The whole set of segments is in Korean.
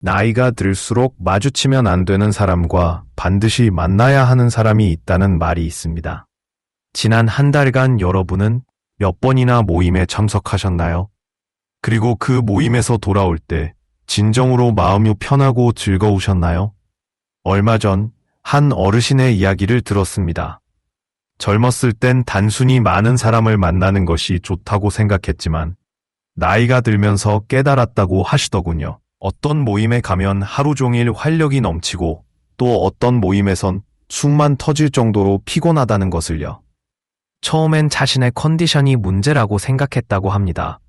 나이가 들수록 마주치면 안 되는 사람과 반드시 만나야 하는 사람이 있다는 말이 있습니다. 지난 한 달간 여러분은 몇 번이나 모임에 참석하셨나요? 그리고 그 모임에서 돌아올 때 진정으로 마음이 편하고 즐거우셨나요? 얼마 전 한 어르신의 이야기를 들었습니다. 젊었을 땐 단순히 많은 사람을 만나는 것이 좋다고 생각했지만 나이가 들면서 깨달았다고 하시더군요. 어떤 모임에 가면 하루 종일 활력이 넘치고 또 어떤 모임에선 숨만 터질 정도로 피곤하다는 것을요. 처음엔 자신의 컨디션이 문제라고 생각했다고 합니다.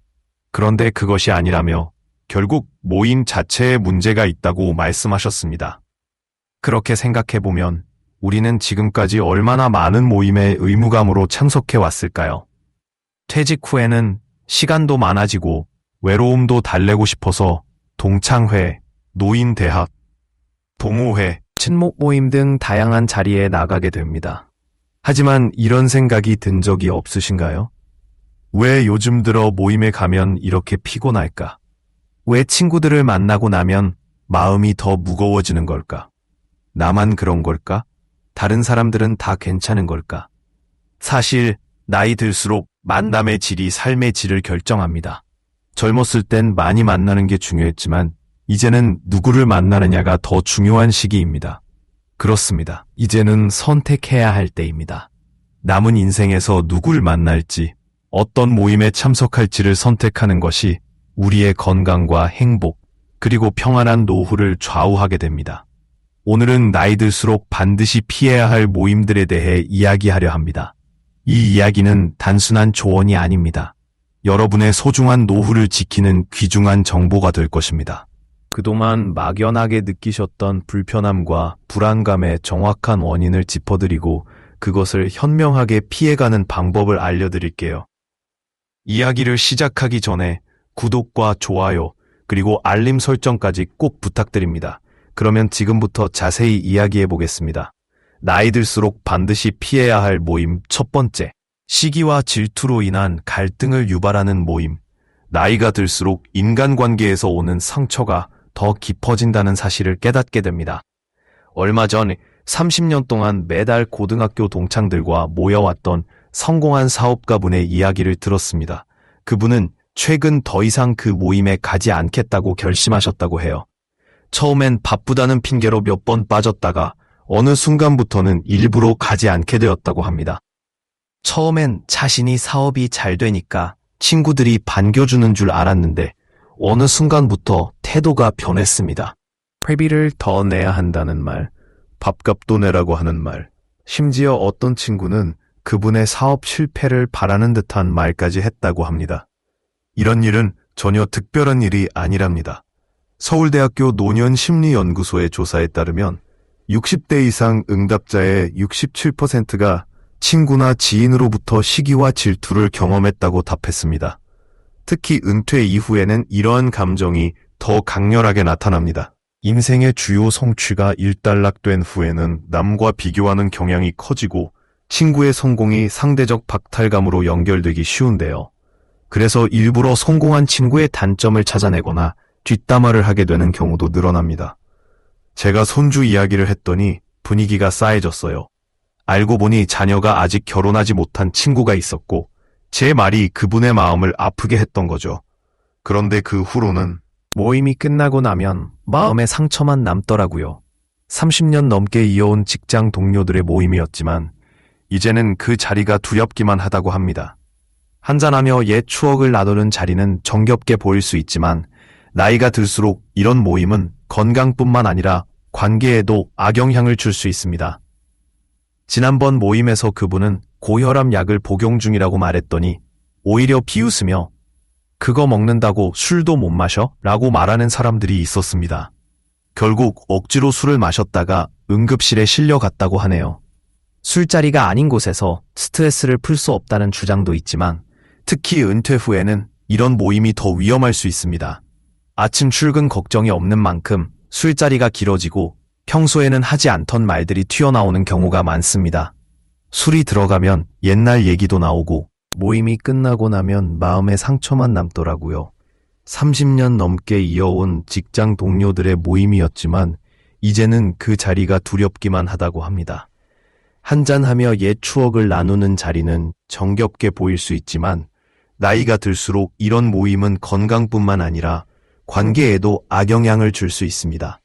그런데 그것이 아니라며 결국 모임 자체에 문제가 있다고 말씀하셨습니다. 그렇게 생각해보면 우리는 지금까지 얼마나 많은 모임에 의무감으로 참석해 왔을까요? 퇴직 후에는 시간도 많아지고 외로움도 달래고 싶어서 동창회, 노인대학, 동호회, 친목 모임 등 다양한 자리에 나가게 됩니다. 하지만 이런 생각이 든 적이 없으신가요? 왜 요즘 들어 모임에 가면 이렇게 피곤할까? 왜 친구들을 만나고 나면 마음이 더 무거워지는 걸까? 나만 그런 걸까? 다른 사람들은 다 괜찮은 걸까? 사실, 나이 들수록 만남의 질이 삶의 질을 결정합니다. 젊었을 땐 많이 만나는 게 중요했지만, 이제는 누구를 만나느냐가 더 중요한 시기입니다. 그렇습니다. 이제는 선택해야 할 때입니다. 남은 인생에서 누굴 만날지, 어떤 모임에 참석할지를 선택하는 것이 우리의 건강과 행복, 그리고 평안한 노후를 좌우하게 됩니다. 오늘은 나이 들수록 반드시 피해야 할 모임들에 대해 이야기하려 합니다. 이 이야기는 단순한 조언이 아닙니다. 여러분의 소중한 노후를 지키는 귀중한 정보가 될 것입니다. 그동안 막연하게 느끼셨던 불편함과 불안감의 정확한 원인을 짚어드리고 그것을 현명하게 피해가는 방법을 알려드릴게요. 이야기를 시작하기 전에 구독과 좋아요, 그리고 알림 설정까지 꼭 부탁드립니다. 그러면 지금부터 자세히 이야기해 보겠습니다. 나이 들수록 반드시 피해야 할 모임 첫 번째. 시기와 질투로 인한 갈등을 유발하는 모임. 나이가 들수록 인간관계에서 오는 상처가 더 깊어진다는 사실을 깨닫게 됩니다. 얼마 전 30년 동안 매달 고등학교 동창들과 모여왔던 성공한 사업가분의 이야기를 들었습니다. 그분은 최근 더 이상 그 모임에 가지 않겠다고 결심하셨다고 해요. 처음엔 바쁘다는 핑계로 몇 번 빠졌다가 어느 순간부터는 일부러 가지 않게 되었다고 합니다. 처음엔 자신이 사업이 잘 되니까 친구들이 반겨주는 줄 알았는데 어느 순간부터 태도가 변했습니다. 회비를 더 내야 한다는 말, 밥값도 내라고 하는 말, 심지어 어떤 친구는 그분의 사업 실패를 바라는 듯한 말까지 했다고 합니다. 이런 일은 전혀 특별한 일이 아니랍니다. 서울대학교 노년심리연구소의 조사에 따르면 60대 이상 응답자의 67%가 친구나 지인으로부터 시기와 질투를 경험했다고 답했습니다. 특히 은퇴 이후에는 이러한 감정이 더 강렬하게 나타납니다. 인생의 주요 성취가 일단락된 후에는 남과 비교하는 경향이 커지고 친구의 성공이 상대적 박탈감으로 연결되기 쉬운데요. 그래서 일부러 성공한 친구의 단점을 찾아내거나 뒷담화를 하게 되는 경우도 늘어납니다. 제가 손주 이야기를 했더니 분위기가 싸해졌어요. 알고 보니 자녀가 아직 결혼하지 못한 친구가 있었고 제 말이 그분의 마음을 아프게 했던 거죠. 그런데 그 후로는 모임이 끝나고 나면 마음의 상처만 남더라고요. 30년 넘게 이어온 직장 동료들의 모임이었지만 이제는 그 자리가 두렵기만 하다고 합니다. 한잔하며 옛 추억을 나누는 자리는 정겹게 보일 수 있지만 나이가 들수록 이런 모임은 건강뿐만 아니라 관계에도 악영향을 줄 수 있습니다. 지난번 모임에서 그분은 고혈압 약을 복용 중이라고 말했더니 오히려 비웃으며 그거 먹는다고 술도 못 마셔? 라고 말하는 사람들이 있었습니다. 결국 억지로 술을 마셨다가 응급실에 실려갔다고 하네요. 술자리가 아닌 곳에서 스트레스를 풀 수 없다는 주장도 있지만 특히 은퇴 후에는 이런 모임이 더 위험할 수 있습니다. 아침 출근 걱정이 없는 만큼 술자리가 길어지고 평소에는 하지 않던 말들이 튀어나오는 경우가 많습니다. 술이 들어가면 옛날 얘기도 나오고 모임이 끝나고 나면 마음에 상처만 남더라고요. 30년 넘게 이어온 직장 동료들의 모임이었지만 이제는 그 자리가 두렵기만 하다고 합니다. 한잔하며 옛 추억을 나누는 자리는 정겹게 보일 수 있지만 나이가 들수록 이런 모임은 건강뿐만 아니라 관계에도 악영향을 줄 수 있습니다.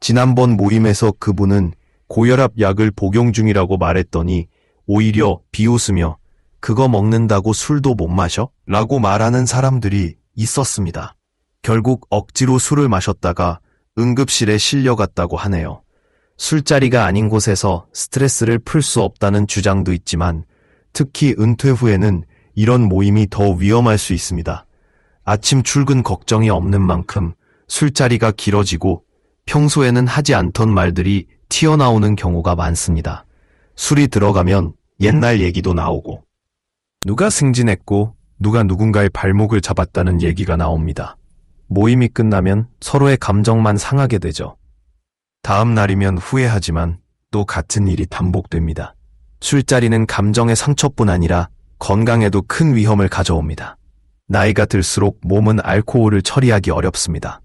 지난번 모임에서 그분은 고혈압 약을 복용 중이라고 말했더니 오히려 비웃으며 그거 먹는다고 술도 못 마셔? 라고 말하는 사람들이 있었습니다. 결국 억지로 술을 마셨다가 응급실에 실려갔다고 하네요. 술자리가 아닌 곳에서 스트레스를 풀 수 없다는 주장도 있지만 특히 은퇴 후에는 이런 모임이 더 위험할 수 있습니다. 아침 출근 걱정이 없는 만큼 술자리가 길어지고 평소에는 하지 않던 말들이 튀어나오는 경우가 많습니다. 술이 들어가면 옛날 얘기도 나오고 누가 승진했고 누가 누군가의 발목을 잡았다는 얘기가 나옵니다. 모임이 끝나면 서로의 감정만 상하게 되죠. 다음 날이면 후회하지만 또 같은 일이 반복됩니다. 술자리는 감정의 상처뿐 아니라 건강에도 큰 위험을 가져옵니다. 나이가 들수록 몸은 알코올을 처리하기 어렵습니다.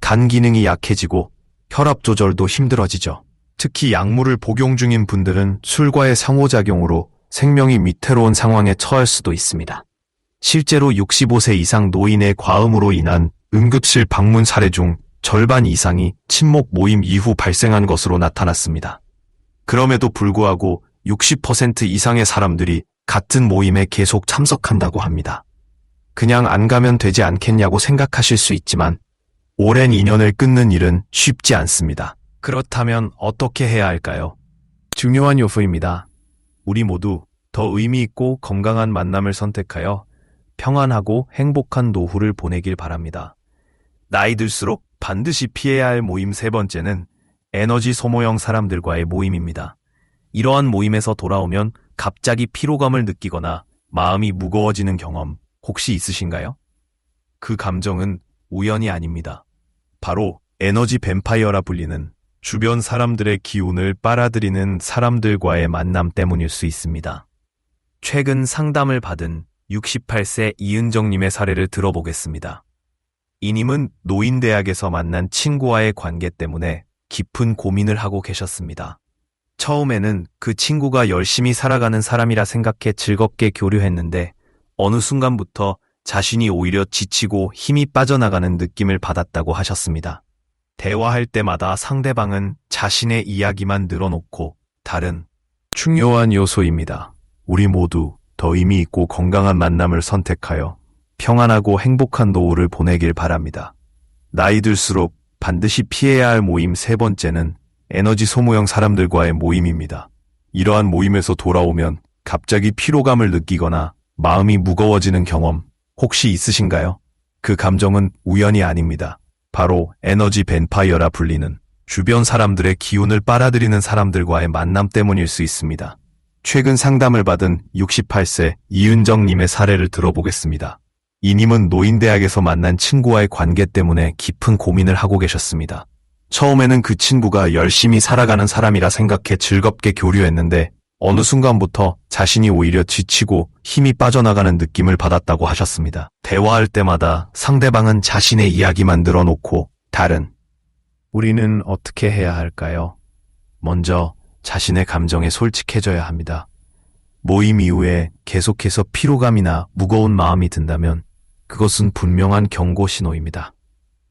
간 기능이 약해지고 혈압 조절도 힘들어지죠. 특히 약물을 복용 중인 분들은 술과의 상호작용으로 생명이 위태로운 상황에 처할 수도 있습니다. 실제로 65세 이상 노인의 과음으로 인한 응급실 방문 사례 중 절반 이상이 친목 모임 이후 발생한 것으로 나타났습니다. 그럼에도 불구하고 60% 이상의 사람들이 같은 모임에 계속 참석한다고 합니다. 그냥 안 가면 되지 않겠냐고 생각하실 수 있지만 오랜 인연을 끊는 일은 쉽지 않습니다. 그렇다면 어떻게 해야 할까요? 중요한 요소입니다. 우리 모두 더 의미 있고 건강한 만남을 선택하여 평안하고 행복한 노후를 보내길 바랍니다. 나이 들수록 반드시 피해야 할 모임 세 번째는 에너지 소모형 사람들과의 모임입니다. 이러한 모임에서 돌아오면 갑자기 피로감을 느끼거나 마음이 무거워지는 경험 혹시 있으신가요? 그 감정은 우연이 아닙니다. 바로 에너지 뱀파이어라 불리는 주변 사람들의 기운을 빨아들이는 사람들과의 만남 때문일 수 있습니다. 최근 상담을 받은 68세 이은정님의 사례를 들어보겠습니다. 이님은 노인대학에서 만난 친구와의 관계 때문에 깊은 고민을 하고 계셨습니다. 처음에는 그 친구가 열심히 살아가는 사람이라 생각해 즐겁게 교류했는데 어느 순간부터 자신이 오히려 지치고 힘이 빠져나가는 느낌을 받았다고 하셨습니다. 대화할 때마다 상대방은 자신의 이야기만 늘어놓고 다른 중요한 요소입니다. 우리 모두 더 의미 있고 건강한 만남을 선택하여 평안하고 행복한 노후를 보내길 바랍니다. 나이 들수록 반드시 피해야 할 모임 세 번째는 에너지 소모형 사람들과의 모임입니다. 이러한 모임에서 돌아오면 갑자기 피로감을 느끼거나 마음이 무거워지는 경험 혹시 있으신가요? 그 감정은 우연이 아닙니다. 바로 에너지 벤파이어라 불리는 주변 사람들의 기운을 빨아들이는 사람들과의 만남 때문일 수 있습니다. 최근 상담을 받은 68세 이윤정님의 사례를 들어보겠습니다. 이님은 노인대학에서 만난 친구와의 관계 때문에 깊은 고민을 하고 계셨습니다. 처음에는 그 친구가 열심히 살아가는 사람이라 생각해 즐겁게 교류했는데 어느 순간부터 자신이 오히려 지치고 힘이 빠져나가는 느낌을 받았다고 하셨습니다. 대화할 때마다 상대방은 자신의 이야기만 늘어놓고 다른 우리는 어떻게 해야 할까요? 먼저 자신의 감정에 솔직해져야 합니다. 모임 이후에 계속해서 피로감이나 무거운 마음이 든다면 그것은 분명한 경고 신호입니다.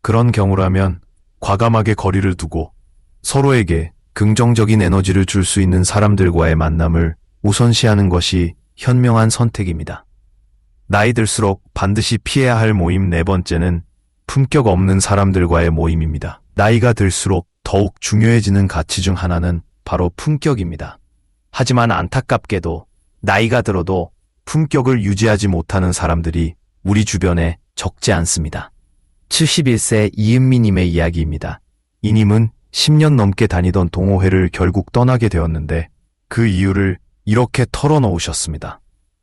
그런 경우라면 과감하게 거리를 두고 서로에게 긍정적인 에너지를 줄 수 있는 사람들과의 만남을 우선시하는 것이 현명한 선택입니다. 나이 들수록 반드시 피해야 할 모임 네 번째는 품격 없는 사람들과의 모임입니다. 나이가 들수록 더욱 중요해지는 가치 중 하나는 바로 품격입니다. 하지만 안타깝게도 나이가 들어도 품격을 유지하지 못하는 사람들이 우리 주변에 적지 않습니다. 71세 이은미님의 이야기입니다. 이님은 10년 넘게 다니던 동호회를 결국 떠나게 되었는데 그 이유를 이렇게 털어놓으셨습니다.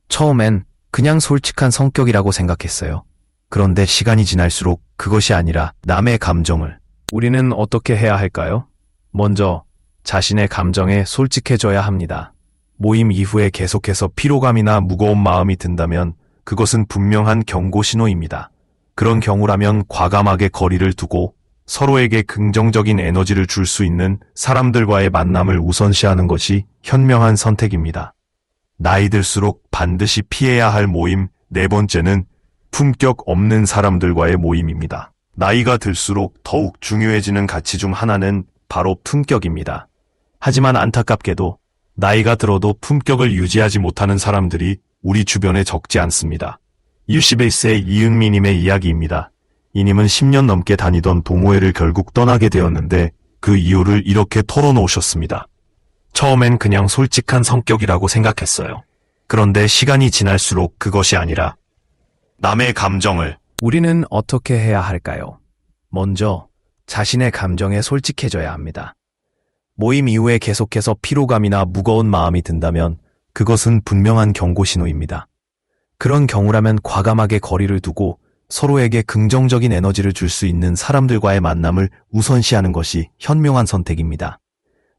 처음엔 그냥 솔직한 성격이라고 생각했어요. 그런데 시간이 지날수록 그것이 아니라 남의 감정을 우리는 어떻게 해야 할까요? 먼저 자신의 감정에 솔직해져야 합니다. 모임 이후에 계속해서 피로감이나 무거운 마음이 든다면 그것은 분명한 경고 신호입니다. 그런 경우라면 과감하게 거리를 두고 서로에게 긍정적인 에너지를 줄 수 있는 사람들과의 만남을 우선시하는 것이 현명한 선택입니다. 나이 들수록 반드시 피해야 할 모임 네 번째는 품격 없는 사람들과의 모임입니다. 나이가 들수록 더욱 중요해지는 가치 중 하나는 바로 품격입니다. 하지만 안타깝게도 나이가 들어도 품격을 유지하지 못하는 사람들이 우리 주변에 적지 않습니다. 61세 이은미님의 이야기입니다. 이님은 10년 넘게 다니던 동호회를 결국 떠나게 되었는데 그 이유를 이렇게 털어놓으셨습니다. 처음엔 그냥 솔직한 성격이라고 생각했어요. 그런데 시간이 지날수록 그것이 아니라 남의 감정을 우리는 어떻게 해야 할까요? 먼저 자신의 감정에 솔직해져야 합니다. 모임 이후에 계속해서 피로감이나 무거운 마음이 든다면 그것은 분명한 경고 신호입니다. 그런 경우라면 과감하게 거리를 두고 서로에게 긍정적인 에너지를 줄 수 있는 사람들과의 만남을 우선시하는 것이 현명한 선택입니다.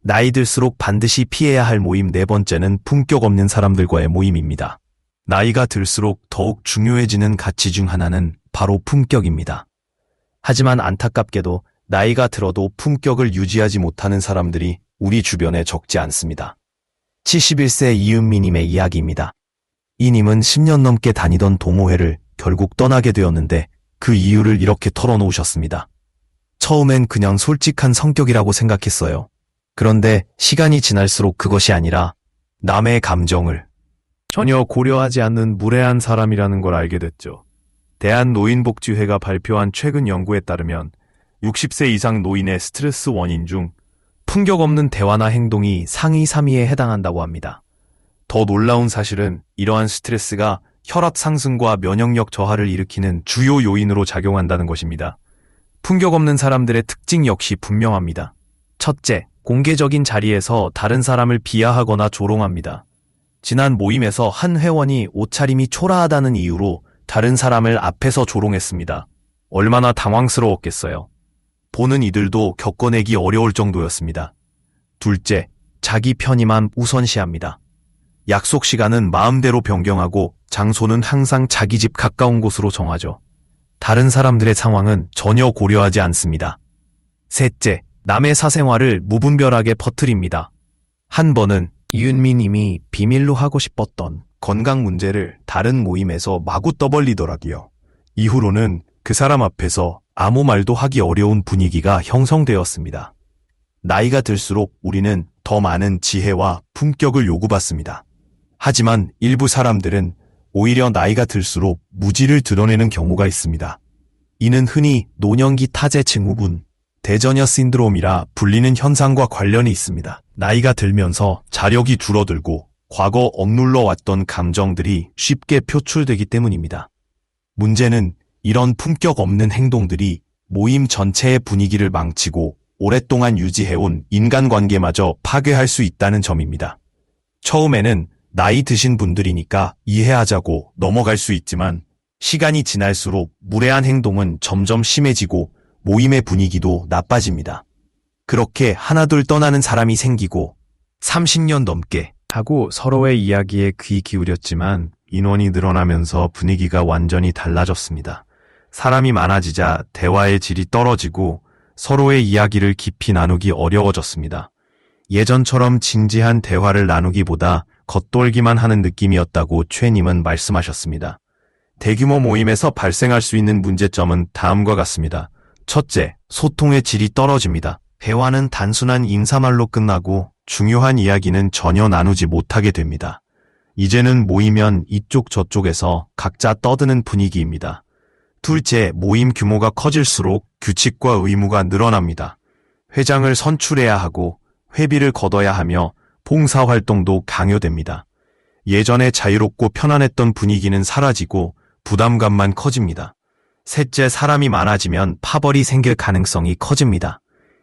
나이 들수록 반드시 피해야 할 모임 네 번째는 품격 없는 사람들과의 모임입니다. 나이가 들수록 더욱 중요해지는 가치 중 하나는 바로 품격입니다. 하지만 안타깝게도 나이가 들어도 품격을 유지하지 못하는 사람들이 우리 주변에 적지 않습니다. 71세 이은미님의 이야기입니다. 이님은 10년 넘게 다니던 동호회를 결국 떠나게 되었는데 그 이유를 이렇게 털어놓으셨습니다. 처음엔 그냥 솔직한 성격이라고 생각했어요. 그런데 시간이 지날수록 그것이 아니라 남의 감정을 전혀 고려하지 않는 무례한 사람이라는 걸 알게 됐죠. 대한노인복지회가 발표한 최근 연구에 따르면 60세 이상 노인의 스트레스 원인 중 품격 없는 대화나 행동이 상위 3위에 해당한다고 합니다. 더 놀라운 사실은 이러한 스트레스가 혈압 상승과 면역력 저하를 일으키는 주요 요인으로 작용한다는 것입니다. 품격 없는 사람들의 특징 역시 분명합니다. 첫째, 공개적인 자리에서 다른 사람을 비하하거나 조롱합니다. 지난 모임에서 한 회원이 옷차림이 초라하다는 이유로 다른 사람을 앞에서 조롱했습니다. 얼마나 당황스러웠겠어요. 보는 이들도 겪어내기 어려울 정도였습니다. 둘째, 자기 편의만 우선시합니다. 약속 시간은 마음대로 변경하고 장소는 항상 자기 집 가까운 곳으로 정하죠. 다른 사람들의 상황은 전혀 고려하지 않습니다. 셋째, 남의 사생활을 무분별하게 퍼뜨립니다. 한 번은 이윤미 님이 비밀로 하고 싶었던 건강 문제를 다른 모임에서 마구 떠벌리더라고요. 이후로는 그 사람 앞에서 아무 말도 하기 어려운 분위기가 형성되었습니다. 나이가 들수록 우리는 더 많은 지혜와 품격을 요구받습니다. 하지만 일부 사람들은 오히려 나이가 들수록 무지를 드러내는 경우가 있습니다. 이는 흔히 노년기 타제 증후군, 대전여 신드롬이라 불리는 현상과 관련이 있습니다. 나이가 들면서 자력이 줄어들고 과거 억눌러 왔던 감정들이 쉽게 표출되기 때문입니다. 문제는 이런 품격 없는 행동들이 모임 전체의 분위기를 망치고 오랫동안 유지해온 인간관계마저 파괴할 수 있다는 점입니다. 처음에는 나이 드신 분들이니까 이해하자고 넘어갈 수 있지만 시간이 지날수록 무례한 행동은 점점 심해지고 모임의 분위기도 나빠집니다. 그렇게 하나둘 떠나는 사람이 생기고 30년 넘게 하고 서로의 이야기에 귀 기울였지만 인원이 늘어나면서 분위기가 완전히 달라졌습니다. 사람이 많아지자 대화의 질이 떨어지고 서로의 이야기를 깊이 나누기 어려워졌습니다. 예전처럼 진지한 대화를 나누기보다 겉돌기만 하는 느낌이었다고 최님은 말씀하셨습니다. 대규모 모임에서 발생할 수 있는 문제점은 다음과 같습니다. 첫째, 소통의 질이 떨어집니다. 대화는 단순한 인사말로 끝나고 중요한 이야기는 전혀 나누지 못하게 됩니다. 이제는 모이면 이쪽 저쪽에서 각자 떠드는 분위기입니다. 둘째, 모임 규모가 커질수록 규칙과 의무가 늘어납니다. 회장을 선출해야 하고 회비를 걷어야 하며 봉사활동도 강요됩니다. 예전에 자유롭고 편안했던 분위기는 사라지고 부담감만 커집니다. 셋째, 사람이 많아지면 파벌이 생길 가능성이 커집니다.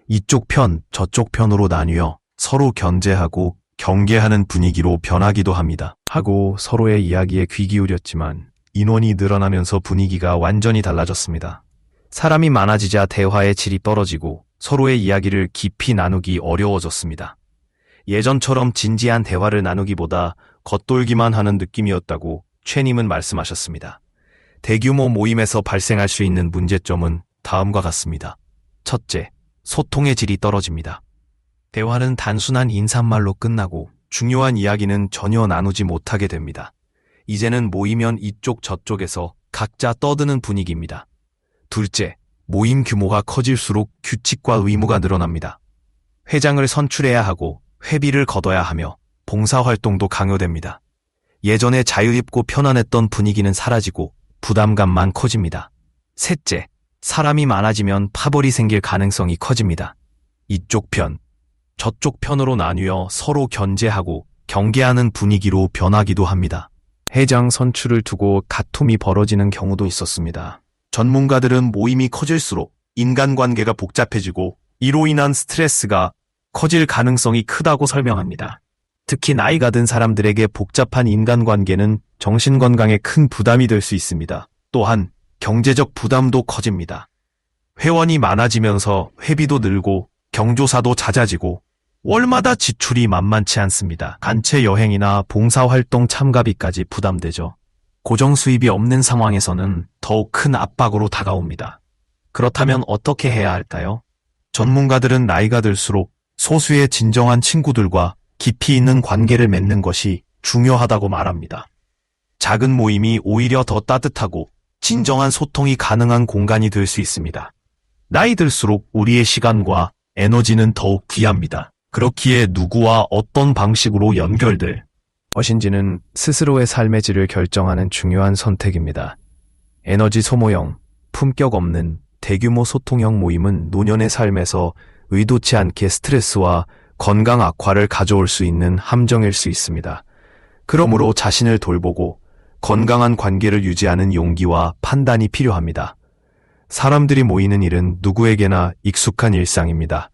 이쪽 편, 저쪽 편으로 나뉘어 서로 견제하고 경계하는 분위기로 변하기도 합니다. 하고 서로의 이야기에 귀 기울였지만 인원이 늘어나면서 분위기가 완전히 달라졌습니다. 사람이 많아지자 대화의 질이 떨어지고 서로의 이야기를 깊이 나누기 어려워졌습니다. 예전처럼 진지한 대화를 나누기보다 겉돌기만 하는 느낌이었다고 최님은 말씀하셨습니다. 대규모 모임에서 발생할 수 있는 문제점은 다음과 같습니다. 첫째, 소통의 질이 떨어집니다. 대화는 단순한 인사말로 끝나고 중요한 이야기는 전혀 나누지 못하게 됩니다. 이제는 모이면 이쪽 저쪽에서 각자 떠드는 분위기입니다. 둘째, 모임 규모가 커질수록 규칙과 의무가 늘어납니다. 회장을 선출해야 하고 회비를 걷어야 하며 봉사활동도 강요됩니다. 예전에 자유입고 편안했던 분위기는 사라지고 부담감만 커집니다. 셋째, 사람이 많아지면 파벌이 생길 가능성이 커집니다. 이쪽 편, 저쪽 편으로 나뉘어 서로 견제하고 경계하는 분위기로 변하기도 합니다. 회장 선출을 두고 다툼이 벌어지는 경우도 있었습니다. 전문가들은 모임이 커질수록 인간관계가 복잡해지고 이로 인한 스트레스가 커질 가능성이 크다고 설명합니다. 특히 나이가 든 사람들에게 복잡한 인간관계는 정신건강에 큰 부담이 될 수 있습니다. 또한 경제적 부담도 커집니다. 회원이 많아지면서 회비도 늘고 경조사도 잦아지고 월마다 지출이 만만치 않습니다. 단체 여행이나 봉사활동 참가비까지 부담되죠. 고정 수입이 없는 상황에서는 더욱 큰 압박으로 다가옵니다. 그렇다면 어떻게 해야 할까요? 전문가들은 나이가 들수록 소수의 진정한 친구들과 깊이 있는 관계를 맺는 것이 중요하다고 말합니다. 작은 모임이 오히려 더 따뜻하고 진정한 소통이 가능한 공간이 될 수 있습니다. 나이 들수록 우리의 시간과 에너지는 더욱 귀합니다. 그렇기에 누구와 어떤 방식으로 연결될 것인지는 스스로의 삶의 질을 결정하는 중요한 선택입니다. 에너지 소모형, 품격 없는 대규모 소통형 모임은 노년의 삶에서 의도치 않게 스트레스와 건강 악화를 가져올 수 있는 함정일 수 있습니다. 그러므로 자신을 돌보고 건강한 관계를 유지하는 용기와 판단이 필요합니다. 사람들이 모이는 일은 누구에게나 익숙한 일상입니다.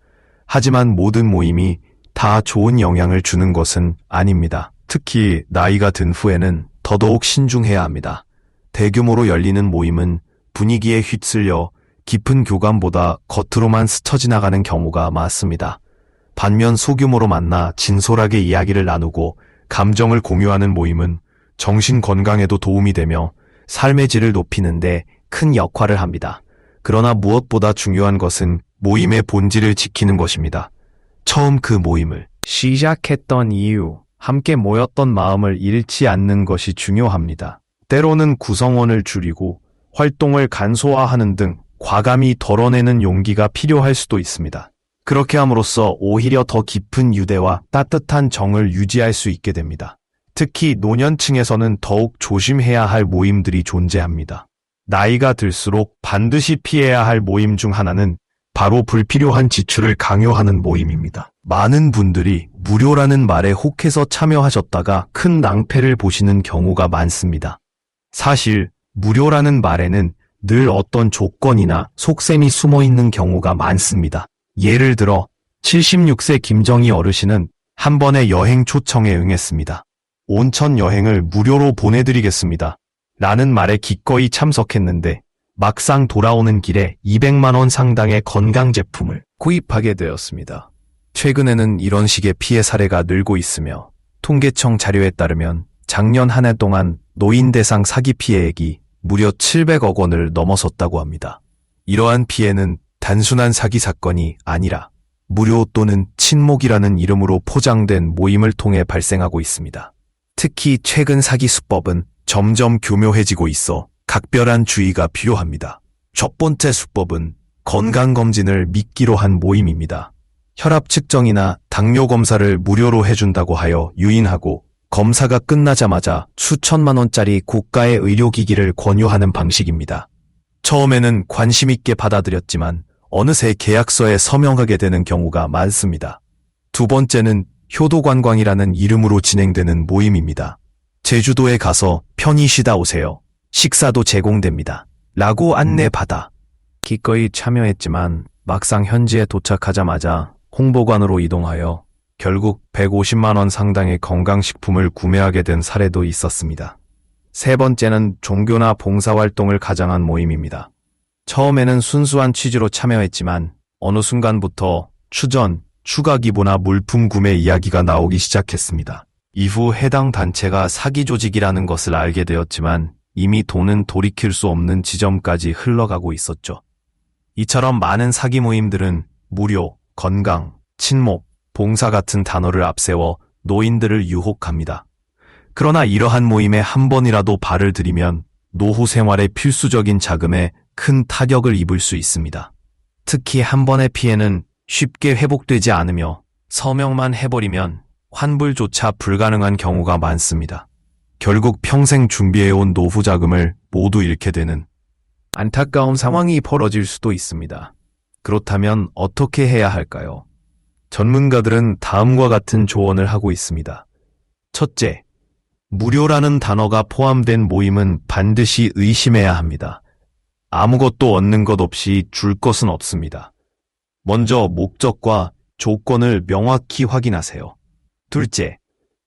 하지만 모든 모임이 다 좋은 영향을 주는 것은 아닙니다. 특히 나이가 든 후에는 더더욱 신중해야 합니다. 대규모로 열리는 모임은 분위기에 휩쓸려 깊은 교감보다 겉으로만 스쳐 지나가는 경우가 많습니다. 반면 소규모로 만나 진솔하게 이야기를 나누고 감정을 공유하는 모임은 정신 건강에도 도움이 되며 삶의 질을 높이는데 큰 역할을 합니다. 그러나 무엇보다 중요한 것은 모임의 본질을 지키는 것입니다. 처음 그 모임을 시작했던 이유, 함께 모였던 마음을 잃지 않는 것이 중요합니다. 때로는 구성원을 줄이고 활동을 간소화하는 등 과감히 덜어내는 용기가 필요할 수도 있습니다. 그렇게 함으로써 오히려 더 깊은 유대와 따뜻한 정을 유지할 수 있게 됩니다. 특히 노년층에서는 더욱 조심해야 할 모임들이 존재합니다. 나이가 들수록 반드시 피해야 할 모임 중 하나는 바로 불필요한 지출을 강요하는 모임입니다. 많은 분들이 무료라는 말에 혹해서 참여하셨다가 큰 낭패를 보시는 경우가 많습니다. 사실 무료라는 말에는 늘 어떤 조건이나 속셈이 숨어 있는 경우가 많습니다. 예를 들어 76세 김정희 어르신은 한 번의 여행 초청에 응했습니다. 온천 여행을 무료로 보내드리겠습니다. 라는 말에 기꺼이 참석했는데 막상 돌아오는 길에 200만 원 상당의 건강 제품을 구입하게 되었습니다. 최근에는 이런 식의 피해 사례가 늘고 있으며 통계청 자료에 따르면 작년 한 해 동안 노인 대상 사기 피해액이 무려 700억 원을 넘어섰다고 합니다. 이러한 피해는 단순한 사기 사건이 아니라 무료 또는 친목이라는 이름으로 포장된 모임을 통해 발생하고 있습니다. 특히 최근 사기 수법은 점점 교묘해지고 있어 각별한 주의가 필요합니다. 첫 번째 수법은 건강검진을 미끼로 한 모임입니다. 혈압 측정이나 당뇨 검사를 무료로 해준다고 하여 유인하고 검사가 끝나자마자 수천만 원짜리 고가의 의료기기를 권유하는 방식입니다. 처음에는 관심 있게 받아들였지만 어느새 계약서에 서명하게 되는 경우가 많습니다. 두 번째는 효도관광이라는 이름으로 진행되는 모임입니다. 제주도에 가서 편히 쉬다 오세요. 식사도 제공됩니다. 라고 안내받아 기꺼이 참여했지만 막상 현지에 도착하자마자 홍보관으로 이동하여 결국 150만 원 상당의 건강식품을 구매하게 된 사례도 있었습니다. 세 번째는 종교나 봉사활동을 가장한 모임입니다. 처음에는 순수한 취지로 참여했지만 어느 순간부터 추전, 추가 기부나 물품 구매 이야기가 나오기 시작했습니다. 이후 해당 단체가 사기 조직이라는 것을 알게 되었지만 이미 돈은 돌이킬 수 없는 지점까지 흘러가고 있었죠. 이처럼 많은 사기 모임들은 무료, 건강, 친목, 봉사 같은 단어를 앞세워 노인들을 유혹합니다. 그러나 이러한 모임에 한 번이라도 발을 들이면 노후 생활의 필수적인 자금에 큰 타격을 입을 수 있습니다. 특히 한 번의 피해는 쉽게 회복되지 않으며 서명만 해버리면 환불조차 불가능한 경우가 많습니다. 결국 평생 준비해온 노후 자금을 모두 잃게 되는 안타까운 상황이 벌어질 수도 있습니다. 그렇다면 어떻게 해야 할까요? 전문가들은 다음과 같은 조언을 하고 있습니다. 첫째, 무료라는 단어가 포함된 모임은 반드시 의심해야 합니다. 아무것도 얻는 것 없이 줄 것은 없습니다. 먼저 목적과 조건을 명확히 확인하세요. 둘째,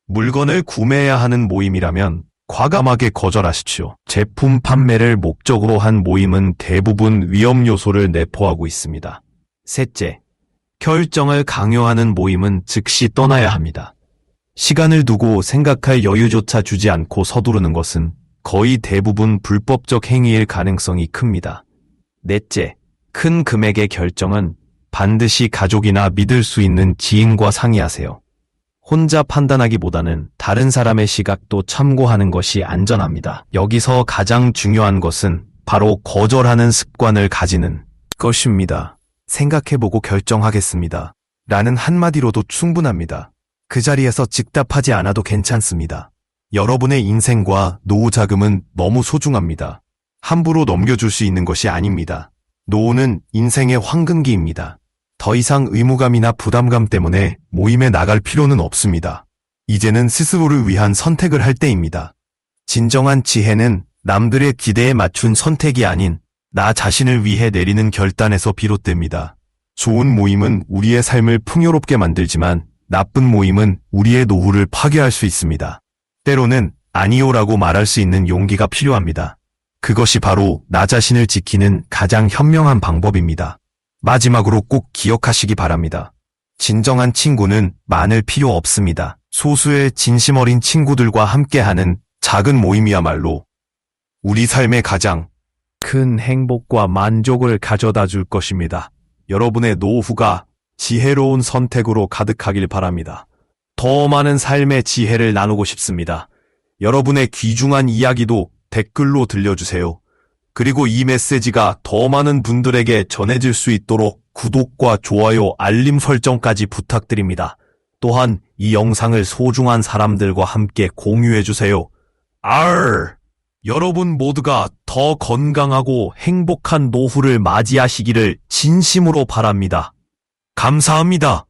물건을 구매해야 하는 모임이라면 과감하게 거절하십시오. 제품 판매를 목적으로 한 모임은 대부분 위험 요소를 내포하고 있습니다. 셋째, 결정을 강요하는 모임은 즉시 떠나야 합니다. 시간을 두고 생각할 여유조차 주지 않고 서두르는 것은 거의 대부분 불법적 행위일 가능성이 큽니다. 넷째, 큰 금액의 결정은 반드시 가족이나 믿을 수 있는 지인과 상의하세요. 혼자 판단하기보다는 다른 사람의 시각도 참고하는 것이 안전합니다. 여기서 가장 중요한 것은 바로 거절하는 습관을 가지는 것입니다. 생각해보고 결정하겠습니다. 라는 한마디로도 충분합니다. 그 자리에서 즉답하지 않아도 괜찮습니다. 여러분의 인생과 노후 자금은 너무 소중합니다. 함부로 넘겨줄 수 있는 것이 아닙니다. 노후는 인생의 황금기입니다. 더 이상 의무감이나 부담감 때문에 모임에 나갈 필요는 없습니다. 이제는 스스로를 위한 선택을 할 때입니다. 진정한 지혜는 남들의 기대에 맞춘 선택이 아닌 나 자신을 위해 내리는 결단에서 비롯됩니다. 좋은 모임은 우리의 삶을 풍요롭게 만들지만 나쁜 모임은 우리의 노후를 파괴할 수 있습니다. 때로는 아니오라고 말할 수 있는 용기가 필요합니다. 그것이 바로 나 자신을 지키는 가장 현명한 방법입니다. 마지막으로 꼭 기억하시기 바랍니다. 진정한 친구는 많을 필요 없습니다. 소수의 진심 어린 친구들과 함께하는 작은 모임이야말로 우리 삶의 가장 큰 행복과 만족을 가져다 줄 것입니다. 여러분의 노후가 지혜로운 선택으로 가득하길 바랍니다. 더 많은 삶의 지혜를 나누고 싶습니다. 여러분의 귀중한 이야기도 댓글로 들려주세요. 그리고 이 메시지가 더 많은 분들에게 전해질 수 있도록 구독과 좋아요, 알림 설정까지 부탁드립니다. 또한 이 영상을 소중한 사람들과 함께 공유해주세요. 알! 여러분 모두가 더 건강하고 행복한 노후를 맞이하시기를 진심으로 바랍니다. 감사합니다.